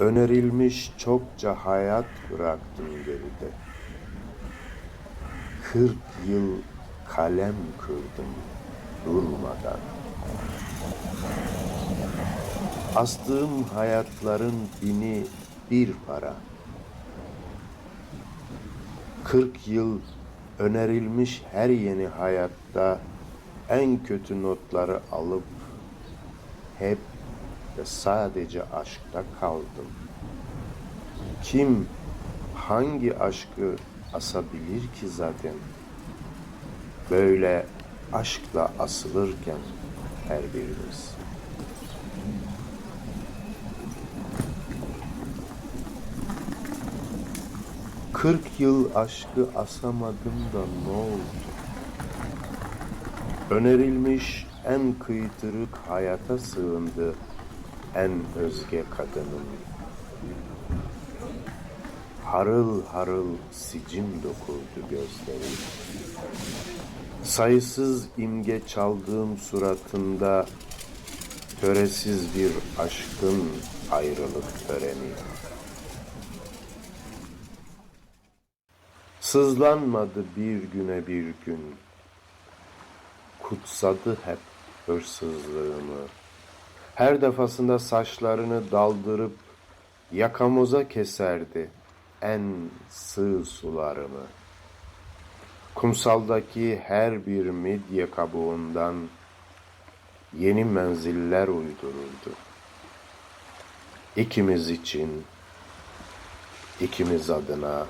Önerilmiş çokça hayat bıraktım geride. Kırk yıl kalem kırdım durmadan. Astığım hayatların bini bir para. Kırk yıl önerilmiş her yeni hayatta en kötü notları alıp hep ve sadece aşkta kaldım. Kim hangi aşkı asabilir ki zaten? Böyle aşkla asılırken her birimiz. Kırk yıl aşkı asamadım da ne oldu? Önerilmiş en kıytırık hayata sığındı en özge kadının. Harıl harıl sicim dokurdu gözleri. Sayısız imge çaldığım suratında töresiz bir aşkın ayrılık töreni. Sızlanmadı bir güne bir gün. Kutsadı hep hırsızlığımı. Her defasında saçlarını daldırıp yakamoza keserdi en sığ sularımı. Kumsaldaki her bir midye kabuğundan yeni menziller uydururdu. İkimiz için, ikimiz adına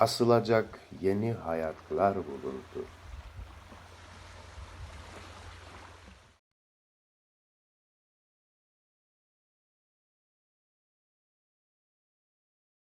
asılacak yeni hayatlar bulurdu.